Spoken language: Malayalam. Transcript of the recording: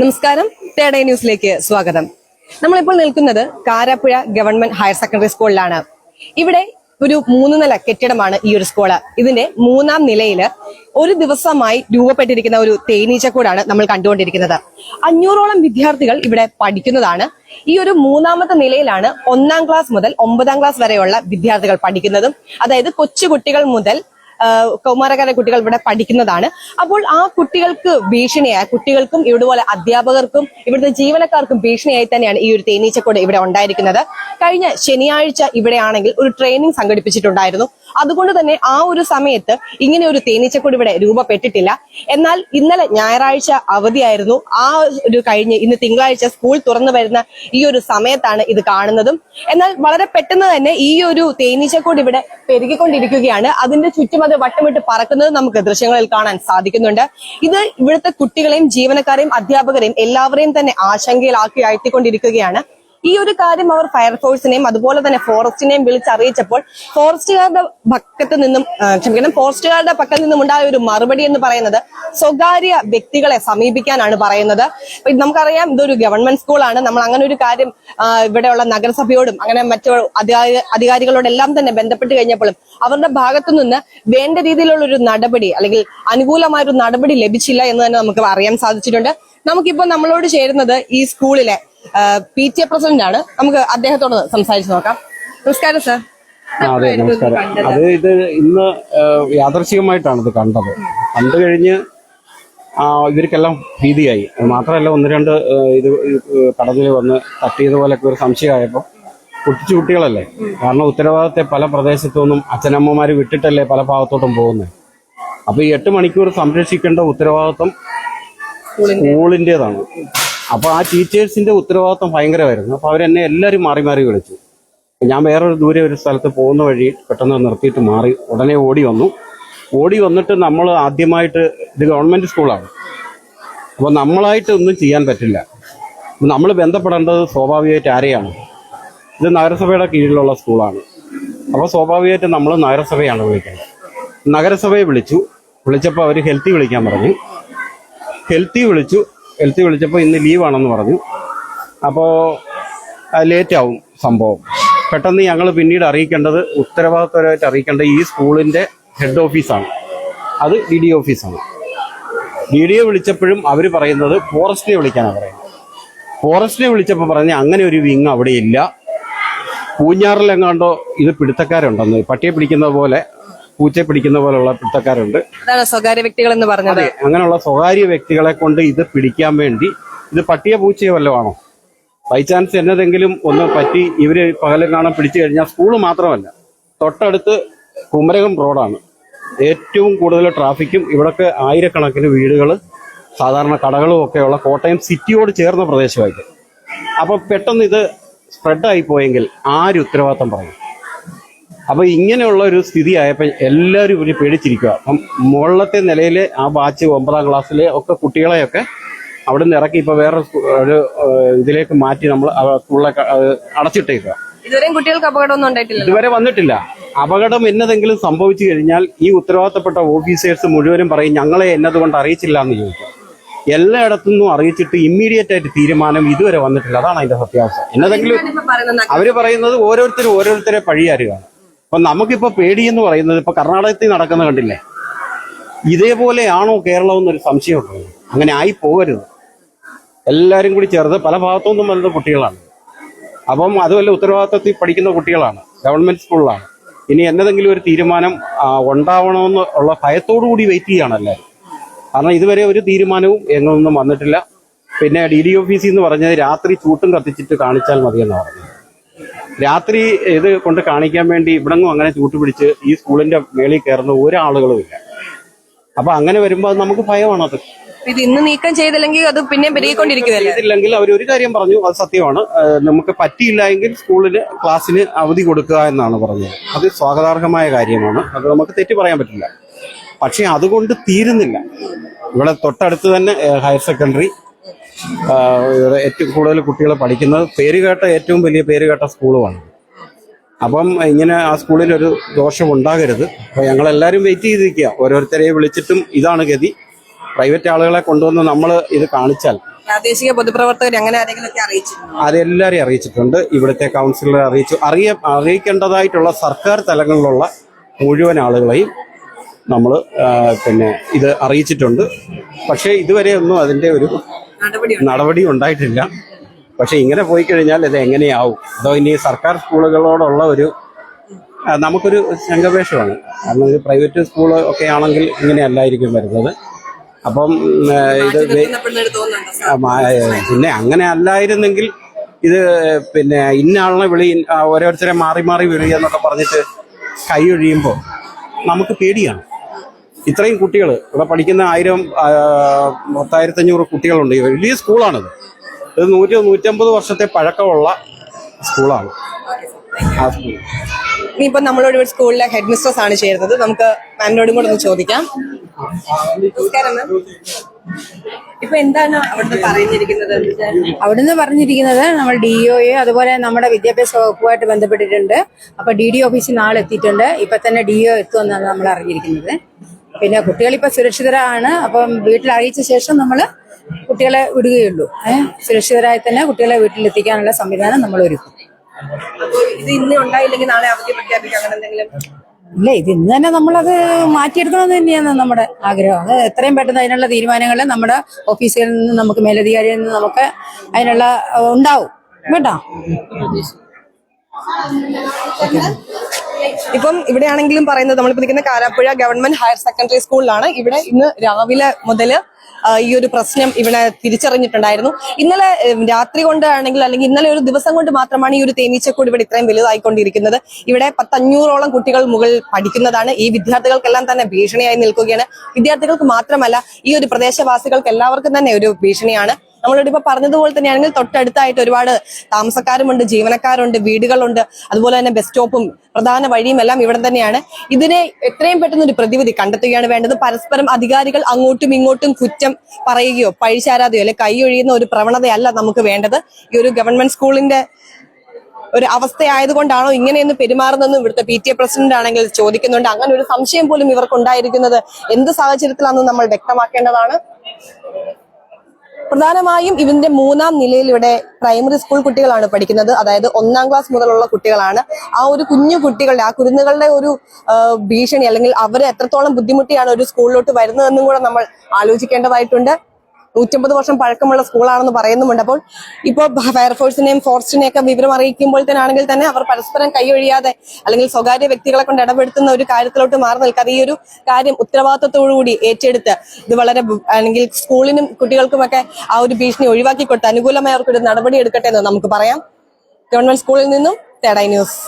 നമസ്കാരം. തേടേ ന്യൂസിലേക്ക് സ്വാഗതം. നമ്മളിപ്പോൾ നിൽക്കുന്നത് കാരാപ്പുഴ ഗവൺമെന്റ് ഹയർ സെക്കൻഡറി സ്കൂളിലാണ്. ഇവിടെ ഒരു മൂന്ന് നില കെട്ടിടമാണ് ഈ ഒരു സ്കൂൾ. ഇതിന്റെ മൂന്നാം നിലയിൽ ഒരു ദിവസമായി രൂപപ്പെട്ടിരിക്കുന്ന ഒരു തേനീച്ചക്കൂടാണ് നമ്മൾ കണ്ടുകൊണ്ടിരിക്കുന്നത്. അഞ്ഞൂറോളം വിദ്യാർത്ഥികൾ ഇവിടെ പഠിക്കുന്നതാണ്. ഈ ഒരു മൂന്നാമത്തെ നിലയിലാണ് ഒന്നാം ക്ലാസ് മുതൽ ഒമ്പതാം ക്ലാസ് വരെയുള്ള വിദ്യാർത്ഥികൾ പഠിക്കുന്നതും. അതായത് കൊച്ചുകുട്ടികൾ മുതൽ കൗമാരക്കാര കുട്ടികൾ ഇവിടെ പഠിക്കുന്നതാണ്. അപ്പോൾ ആ കുട്ടികൾക്ക് ഭീഷണിയായ കുട്ടികൾക്കും ഇതുപോലെ അധ്യാപകർക്കും ഇവിടുത്തെ ജീവനക്കാർക്കും ഭീഷണിയായി തന്നെയാണ് ഈ ഒരു തേനീച്ചക്കൂട് ഇവിടെ ഉണ്ടായിരിക്കുന്നത്. കഴിഞ്ഞ ശനിയാഴ്ച ഇവിടെയാണെങ്കിൽ ഒരു ട്രെയിനിങ് സംഘടിപ്പിച്ചിട്ടുണ്ടായിരുന്നു. അതുകൊണ്ട് തന്നെ ആ ഒരു സമയത്ത് ഇങ്ങനെ ഒരു തേനീച്ചക്കൂട് ഇവിടെ രൂപപ്പെട്ടിട്ടില്ല. എന്നാൽ ഇന്നലെ ഞായറാഴ്ച അവധിയായിരുന്നു. ആ ഒരു കഴിഞ്ഞ് ഇന്ന് തിങ്കളാഴ്ച സ്കൂൾ തുറന്നു വരുന്ന ഈ ഒരു സമയത്താണ് ഇത് കാണുന്നതും. എന്നാൽ വളരെ പെട്ടെന്ന് തന്നെ ഈ ഒരു തേനീച്ചക്കൂട് ഇവിടെ പെരുകിക്കൊണ്ടിരിക്കുകയാണ്. അതിന്റെ ചുറ്റും അത് വട്ടമിട്ട് പറക്കുന്നത് നമുക്ക് ദൃശ്യങ്ങളിൽ കാണാൻ സാധിക്കുന്നുണ്ട്. ഇത് ഇവിടുത്തെ കുട്ടികളെയും ജീവനക്കാരെയും അധ്യാപകരെയും എല്ലാവരെയും തന്നെ ആശങ്കയിലാക്കി അയത്തിക്കൊണ്ടിരിക്കുകയാണ് ഈ ഒരു കാര്യം അവർ ഫയർഫോഴ്സിനെയും അതുപോലെ തന്നെ ഫോറസ്റ്റിനെയും വിളിച്ചറിയിച്ചപ്പോൾ ഫോറസ്റ്റുകാരുടെ പക്കത്ത് നിന്നും ക്ഷമിക്കണം ഫോറസ്റ്റുകാരുടെ പക്കൽ നിന്നും ഉണ്ടായ ഒരു മറുപടി എന്ന് പറയുന്നത് സ്വകാര്യ വ്യക്തികളെ സമീപിക്കാനാണ് പറയുന്നത്. നമുക്കറിയാം ഇതൊരു ഗവൺമെന്റ് സ്കൂളാണ്. നമ്മൾ അങ്ങനെ ഒരു കാര്യം ഇവിടെയുള്ള നഗരസഭയോടും അങ്ങനെ മറ്റു അധികാരി അധികാരികളോടെല്ലാം തന്നെ ബന്ധപ്പെട്ട് കഴിഞ്ഞപ്പോഴും അവരുടെ ഭാഗത്തു നിന്ന് വേണ്ട രീതിയിലുള്ള ഒരു നടപടി അല്ലെങ്കിൽ അനുകൂലമായ ഒരു നടപടി ലഭിച്ചില്ല എന്ന് തന്നെ നമുക്ക് അറിയാൻ സാധിച്ചിട്ടുണ്ട്. നമുക്കിപ്പോ നമ്മളോട് ചേരുന്നത് ഈ സ്കൂളിലെ പി ടി എ പ്രസിഡന്റ് ആണ് നമുക്ക് അദ്ദേഹത്തോട് സംസാരിച്ചു നോക്കാം. നമസ്കാരം സാർ. അതെ നമസ്കാരം. അത് ഇത് ഇന്ന് യാദർശികമായിട്ടാണ് ഇത് കണ്ടത്. കണ്ടു കഴിഞ്ഞ് ഇവർക്കെല്ലാം ഭീതിയായി. അത് മാത്രമല്ല ഒന്ന് രണ്ട് ഇത് കടന്നിൽ വന്ന് തട്ടിയതുപോലൊക്കെ ഒരു സംശയമായപ്പോൾ കുട്ടിച്ചു കുട്ടികളല്ലേ? കാരണം ഉത്തരവാദിത്തത്തെ പല പ്രദേശത്തു നിന്നും അച്ഛനമ്മമാർ വിട്ടിട്ടല്ലേ പല ഭാഗത്തോട്ടും പോകുന്നത് അപ്പൊ ഈ എട്ട് മണിക്കൂർ സംരക്ഷിക്കേണ്ട ഉത്തരവാദിത്വം സ്കൂളിന്റെതാണ് അപ്പൊ ആ ടീച്ചേഴ്സിന്റെ ഉത്തരവാദിത്വം ഭയങ്കരമായിരുന്നു. അപ്പൊ അവരെന്നെ എല്ലാവരും മാറി മാറി വിളിച്ചു. ഞാൻ വേറൊരു ദൂരെ ഒരു സ്ഥലത്ത് പോകുന്ന വഴി പെട്ടെന്ന് നിർത്തിയിട്ട് മാറി ഉടനെ ഓടി വന്നു. ഓടി വന്നിട്ട് നമ്മൾ ആദ്യമായിട്ട് ഇത് ഗവൺമെന്റ് സ്കൂളാണ്. അപ്പോൾ നമ്മളായിട്ട് ഒന്നും ചെയ്യാൻ പറ്റില്ല. നമ്മൾ ബന്ധപ്പെടേണ്ടത് സ്വാഭാവികമായിട്ട് ആരെയാണ്? ഇത് നഗരസഭയുടെ കീഴിലുള്ള സ്കൂളാണ്. അപ്പോൾ സ്വാഭാവികമായിട്ട് നമ്മൾ നഗരസഭയാണ് വിളിക്കുന്നത് നഗരസഭയെ വിളിച്ചു. വിളിച്ചപ്പോൾ അവർ ഹെൽത്തി വിളിക്കാൻ പറഞ്ഞു. ഹെൽത്തി വിളിച്ചു. ഹെൽത്തി വിളിച്ചപ്പോൾ ഇന്ന് ലീവാണെന്ന് പറഞ്ഞു. അപ്പോൾ ലേറ്റാവും സംഭവം. പെട്ടെന്ന് ഞങ്ങൾ പിന്നീട് അറിയിക്കേണ്ടത് ഉത്തരവാദിത്തപരമായിട്ട് അറിയിക്കേണ്ടത് ഈ സ്കൂളിന്റെ ഹെഡ് ഓഫീസാണ് അത് ഡി ഡി ഓഫീസാണ് ഡി ഡി ഒ വിളിച്ചപ്പോഴും അവർ പറയുന്നത് ഫോറസ്റ്റിനെ വിളിക്കാനാണ് പറയുന്നത്. ഫോറസ്റ്റിനെ വിളിച്ചപ്പോൾ പറഞ്ഞ അങ്ങനെ ഒരു വിങ് അവിടെ ഇല്ല. പൂഞ്ഞാറിലെങ്ങാണ്ടോ ഇത് പിടുത്തക്കാരുണ്ടെന്ന് പട്ടിയെ പിടിക്കുന്നത് പോലെ പൂച്ചയെ പിടിക്കുന്ന പോലെയുള്ള പിടുത്തക്കാരുണ്ട്. അതാണ് സ്വകാര്യ വ്യക്തികൾ എന്ന് പറഞ്ഞത്. അതെ അങ്ങനെയുള്ള സ്വകാര്യ വ്യക്തികളെ കൊണ്ട് ഇത് പിടിക്കാൻ വേണ്ടി ഇത് പട്ടിയ പൂച്ചയോ വല്ലതാണോ ബൈ ചാൻസ് എന്നതെങ്കിലും ഒന്ന് പറ്റി ഇവർ പകലും കാണാൻ പിടിച്ചു കഴിഞ്ഞാൽ സ്കൂൾ മാത്രമല്ല തൊട്ടടുത്ത് കുമരകം റോഡാണ്. ഏറ്റവും കൂടുതൽ ട്രാഫിക്കും ഇവിടൊക്കെ ആയിരക്കണക്കിന് വീടുകൾ സാധാരണ കടകളും ഒക്കെയുള്ള കോട്ടയം സിറ്റിയോട് ചേർന്ന പ്രദേശമായിട്ട്. അപ്പൊ പെട്ടെന്ന് ഇത് സ്പ്രെഡായി പോയെങ്കിൽ ആര് ഉത്തരവാദിത്തം പറയും? അപ്പൊ ഇങ്ങനെയുള്ള ഒരു സ്ഥിതി ആയപ്പോൾ എല്ലാവരും ഇവർ പേടിച്ചിരിക്കുക അപ്പം മുകളിലത്തെ നിലയിൽ ആ ബാച്ച് ഒമ്പതാം ക്ലാസ്സിലെ ഒക്കെ കുട്ടികളെയൊക്കെ അവിടെ നിന്ന് ഇറക്കി ഇപ്പൊ വേറെ ഒരു ഇതിലേക്ക് മാറ്റി നമ്മൾ സ്കൂളിലെ അടച്ചിട്ടേക്കുക ഇതുവരെയും കുട്ടികൾക്ക് അപകടമൊന്നും ഉണ്ടായിട്ടില്ല ഇതുവരെ വന്നിട്ടില്ല. അപകടം എന്നതെങ്കിലും സംഭവിച്ചു കഴിഞ്ഞാൽ ഈ ഉത്തരവാദിത്തപ്പെട്ട ഓഫീസേഴ്സ് മുഴുവനും പറയും ഞങ്ങളെ എന്നതുകൊണ്ട് അറിയിച്ചില്ല എന്ന് ചോദിക്കും. എല്ലായിടത്തു നിന്നും അറിയിച്ചിട്ട് ഇമ്മീഡിയറ്റ് ആയിട്ട് തീരുമാനം ഇതുവരെ വന്നിട്ടില്ല. അതാണ് അതിന്റെ സത്യാവസ്ഥ. എന്നതെങ്കിലും അവർ പറയുന്നത് ഓരോരുത്തരും ഓരോരുത്തരെ പഴിയാരുകയാണ് അപ്പൊ നമുക്കിപ്പോ എന്ന് പറയുന്നത് ഇപ്പൊ കർണാടകത്തിൽ നടക്കുന്ന കണ്ടില്ലേ? ഇതേപോലെയാണോ കേരളം എന്നൊരു സംശയമുണ്ട് അങ്ങനെ ആയി പോകരുത്. എല്ലാരും കൂടി ചേർത്ത് പല ഭാഗത്തുനിന്നും വരുന്ന കുട്ടികളാണ്. അപ്പം അതുമല്ല ഉത്തരവാദിത്തത്തിൽ പഠിക്കുന്ന കുട്ടികളാണ്. ഗവൺമെന്റ് സ്കൂളിലാണ്. ഇനി എന്നതെങ്കിലും ഒരു തീരുമാനം ഉണ്ടാവണമെന്ന് ഉള്ള ഭയത്തോടു കൂടി വെയിറ്റ് ചെയ്യാണ് എല്ലാവരും. കാരണം ഇതുവരെ ഒരു തീരുമാനവും എങ്ങൊന്നും വന്നിട്ടില്ല. പിന്നെ ഡി ഡി ഓഫീസിൽ നിന്ന് പറഞ്ഞത് രാത്രി ചൂട്ടും കത്തിച്ചിട്ട് കാണിച്ചാൽ മതിയെന്നാണ് രാത്രി ഇത് കൊണ്ട് കാണിക്കാൻ വേണ്ടി ഇവിടെങ്ങും അങ്ങനെ ചൂട്ടുപിടിച്ച് ഈ സ്കൂളിന്റെ മേളിൽ കയറുന്ന ഒരാളുകളും ഇല്ല. അപ്പൊ അങ്ങനെ വരുമ്പോൾ നമുക്ക് നമുക്ക് അത്. ഇത് ഇന്ന് നീക്കം ചെയ്തില്ലെങ്കിൽ അത് പിന്നെ ചെയ്തില്ലെങ്കിൽ അവർ ഒരു കാര്യം പറഞ്ഞു അത് സത്യമാണ്. നമുക്ക് പറ്റിയില്ല എങ്കിൽ സ്കൂളിന് ക്ലാസ്സിന് അവധി കൊടുക്കുക എന്നാണ് പറഞ്ഞത്. അത് സ്വാഗതാർഹമായ കാര്യമാണ്. അത് നമുക്ക് തെറ്റി പറയാൻ പറ്റില്ല. പക്ഷെ അതുകൊണ്ട് തീരുന്നില്ല. ഇവിടെ തൊട്ടടുത്ത് തന്നെ ഹയർ സെക്കൻഡറി ഏറ്റവും കൂടുതൽ കുട്ടികൾ പഠിക്കുന്നത് പേരുകേട്ട ഏറ്റവും വലിയ പേരുകേട്ട സ്കൂളുമാണ്. അപ്പം ഇങ്ങനെ ആ സ്കൂളിൽ ഒരു ദോഷം ഉണ്ടാകരുത്. അപ്പം ഞങ്ങളെല്ലാവരും വെയിറ്റ് ചെയ്തിരിക്കുക. ഓരോരുത്തരെയും വിളിച്ചിട്ടും ഇതാണ് ഗതി. പ്രൈവറ്റ് ആളുകളെ കൊണ്ടുവന്ന് നമ്മൾ ഇത് കാണിച്ചാൽ. പ്രാദേശിക പൊതുപ്രവർത്തകർ അങ്ങനെ അതെല്ലാവരെയും അറിയിച്ചിട്ടുണ്ട്? ഇവിടുത്തെ കൗൺസിലറെ അറിയിച്ചു. അറിയ അറിയിക്കേണ്ടതായിട്ടുള്ള സർക്കാർ തലങ്ങളിലുള്ള മുഴുവൻ ആളുകളെയും നമ്മൾ പിന്നെ ഇത് അറിയിച്ചിട്ടുണ്ട്. പക്ഷേ ഇതുവരെ ഒന്നും അതിന്റെ ഒരു നടപടി ഉണ്ടായിട്ടില്ല. പക്ഷെ ഇങ്ങനെ പോയി കഴിഞ്ഞാൽ ഇത് എങ്ങനെയാവും? അതോ ഇനി സർക്കാർ സ്കൂളുകളോടുള്ള ഒരു നമുക്കൊരു ശങ്കപേഷമാണ് കാരണം ഒരു പ്രൈവറ്റ് സ്കൂൾ ഒക്കെ ആണെങ്കിൽ ഇങ്ങനെയല്ലായിരിക്കും വരുന്നത്. അപ്പം ഇത് പിന്നെ അങ്ങനെ അല്ലായിരുന്നെങ്കിൽ ഇത് പിന്നെ ഇന്ന ആളിനെ വിളി ഓരോരുത്തരെ മാറി മാറി വിളി എന്നൊക്കെ പറഞ്ഞിട്ട് കൈ ഒഴിയുമ്പോൾ നമുക്ക് പേടിയാണ്. ഇത്രയും കുട്ടികൾ ഇവിടെ പഠിക്കുന്ന ആയിരം ആ, പത്തായിരത്തഞ്ഞൂറ് കുട്ടികളുണ്ട്. ഈ വലിയ സ്കൂളാണിത്. ഇത് നൂറ്റി നൂറ്റമ്പത് വർഷത്തെ പഴക്കമുള്ള സ്കൂളാണ്. ആ സ്കൂൾ. ഇനിയിപ്പോ നമ്മളോട് ഇവിടെ സ്കൂളിലെ ഹെഡ് മിസ്ട്രസ് ആണ് ചേരുന്നത്. നമുക്ക് മാമിനോടും കൂടെ ഒന്ന് ചോദിക്കാം. നമസ്കാരം മാം. ഇപ്പൊ എന്താണ് അവിടുന്ന് പറഞ്ഞിരിക്കുന്നത്? അവിടുന്ന് പറഞ്ഞിരിക്കുന്നത് നമ്മൾ ഡി ഒയെ അതുപോലെ നമ്മുടെ വിദ്യാഭ്യാസ വകുപ്പുമായിട്ട് ബന്ധപ്പെട്ടിട്ടുണ്ട്. അപ്പൊ ഡി ഡി ഓഫീസിൽ നാളെ എത്തിയിട്ടുണ്ട് ഇപ്പൊ തന്നെ ഡി ഒ എത്തുമെന്നാണ് നമ്മൾ അറിഞ്ഞിരിക്കുന്നത്. പിന്നെ കുട്ടികൾ ഇപ്പൊ സുരക്ഷിതരാണ്. അപ്പം വീട്ടിൽ അറിയിച്ച ശേഷം നമ്മൾ കുട്ടികളെ വിടുകയുള്ളൂ. ഏഹ് സുരക്ഷിതരായി തന്നെ കുട്ടികളെ വീട്ടിലെത്തിക്കാനുള്ള സംവിധാനം നമ്മൾ ഒരുക്കും. ഇത് ഇന്ന് ഉണ്ടായില്ലെങ്കിൽ നാളെ അവധി പ്രഖ്യാപിക്കും. അങ്ങനെ എന്തെങ്കിലും? ഇല്ല ഇത് ഇന്ന് തന്നെ നമ്മളത് മാറ്റിയെടുക്കണമെന്ന് തന്നെയാണ് നമ്മുടെ ആഗ്രഹം. അത് എത്രയും പെട്ടെന്ന് അതിനുള്ള തീരുമാനങ്ങൾ നമ്മുടെ ഓഫീസിൽ നിന്ന് നമുക്ക് മേലധികാരിയിൽ നിന്ന് നമുക്ക് അതിനുള്ള ഉണ്ടാവും. കേട്ടോ? ഇപ്പം ഇവിടെയാണെങ്കിലും പറയുന്നത് നമ്മളിപ്പോ നിൽക്കുന്ന കാരാപ്പുഴ ഗവൺമെന്റ് ഹയർ സെക്കൻഡറി സ്കൂളിലാണ്. ഇവിടെ ഇന്ന് രാവിലെ മുതൽ ഈ ഒരു പ്രശ്നം ഇവിടെ തിരിച്ചറിഞ്ഞിട്ടുണ്ടായിരുന്നു. ഇന്നലെ രാത്രി കൊണ്ടാണെങ്കിൽ അല്ലെങ്കിൽ ഇന്നലെ ഒരു ദിവസം കൊണ്ട് മാത്രമാണ് ഈ ഒരു തേനീച്ചക്കൂട് ഇവിടെ ഇത്രയും വലുതായിക്കൊണ്ടിരിക്കുന്നത്. ഇവിടെ പത്തഞ്ഞൂറോളം കുട്ടികൾ മുകളിൽ പഠിക്കുന്നതാണ്. ഈ വിദ്യാർത്ഥികൾക്കെല്ലാം തന്നെ ഭീഷണിയായി നിൽക്കുകയാണ്. വിദ്യാർത്ഥികൾക്ക് മാത്രമല്ല ഈ ഒരു പ്രദേശവാസികൾക്ക് എല്ലാവർക്കും തന്നെ ഒരു ഭീഷണിയാണ്. നമ്മളോട് ഇപ്പൊ പറഞ്ഞതുപോലെ തന്നെയാണെങ്കിൽ തൊട്ടടുത്തായിട്ട് ഒരുപാട് താമസക്കാരുമുണ്ട് ജീവനക്കാരുണ്ട് വീടുകളുണ്ട്. അതുപോലെ തന്നെ ബസ് സ്റ്റോപ്പും പ്രധാന വഴിയും എല്ലാം ഇവിടെ തന്നെയാണ്. ഇതിനെ എത്രയും പെട്ടെന്ന് ഒരു പ്രതിവിധി കണ്ടെത്തുകയാണ് വേണ്ടത്. പരസ്പരം അധികാരികൾ അങ്ങോട്ടും ഇങ്ങോട്ടും കുറ്റം പറയുകയോ പഴിചാരാതെയോ അല്ലെ കൈയൊഴിയുന്ന ഒരു പ്രവണതയല്ല നമുക്ക് വേണ്ടത്. ഈ ഒരു ഗവൺമെന്റ് സ്കൂളിന്റെ ഒരു അവസ്ഥയായതുകൊണ്ടാണോ ഇങ്ങനെയൊന്ന് പെരുമാറുന്നതെന്നും ഇവിടുത്തെ പി ടി എ പ്രസിഡന്റ് ആണെങ്കിൽ ചോദിക്കുന്നുണ്ട്. അങ്ങനെ ഒരു സംശയം പോലും ഇവർക്കുണ്ടായിരിക്കുന്നത് എന്ത് സാഹചര്യത്തിലാണെന്ന് നമ്മൾ വ്യക്തമാക്കേണ്ടതാണ്? പ്രധാനമായും ഇതിന്റെ മൂന്നാം നിലയിൽ ഇവിടെ പ്രൈമറി സ്കൂൾ കുട്ടികളാണ് പഠിക്കുന്നത്. അതായത് ഒന്നാം ക്ലാസ് മുതലുള്ള കുട്ടികളാണ്. ആ ഒരു കുഞ്ഞു കുട്ടികളുടെ ആ കുരുന്നുകളുടെ ഒരു ഭീഷണി അല്ലെങ്കിൽ അവർ എത്രത്തോളം ബുദ്ധിമുട്ടിയാണ് ഒരു സ്കൂളിലോട്ട് വരുന്നതെന്നും കൂടെ നമ്മൾ ആലോചിക്കേണ്ടതായിട്ടുണ്ട്. നൂറ്റമ്പത് വർഷം പഴക്കമുള്ള സ്കൂളാണെന്ന് പറയുന്നുമുണ്ട്. അപ്പോൾ ഇപ്പോൾ ഫയർഫോഴ്സിനെയും ഫോറസ്റ്റിനെയും ഒക്കെ വിവരം അറിയിക്കുമ്പോൾ തന്നെ ആണെങ്കിൽ തന്നെ അവർ പരസ്പരം കൈയൊഴിയാതെ അല്ലെങ്കിൽ സ്വകാര്യ വ്യക്തികളെ കൊണ്ട് ഇടപെടുത്തുന്ന ഒരു കാര്യത്തിലോട്ട് മാറി നിൽക്കാതെ ഈ ഒരു കാര്യം ഉത്തരവാദിത്തത്തോടുകൂടി ഏറ്റെടുത്ത് ഇത് വളരെ അല്ലെങ്കിൽ സ്കൂളിനും കുട്ടികൾക്കുമൊക്കെ ആ ഒരു ഭീഷണി ഒഴിവാക്കി കൊടുത്ത് അനുകൂലമായി അവർക്കൊരു നടപടി എടുക്കട്ടെ എന്ന് നമുക്ക് പറയാം. ഗവൺമെന്റ് സ്കൂളിൽ നിന്നും തേടായി ന്യൂസ്.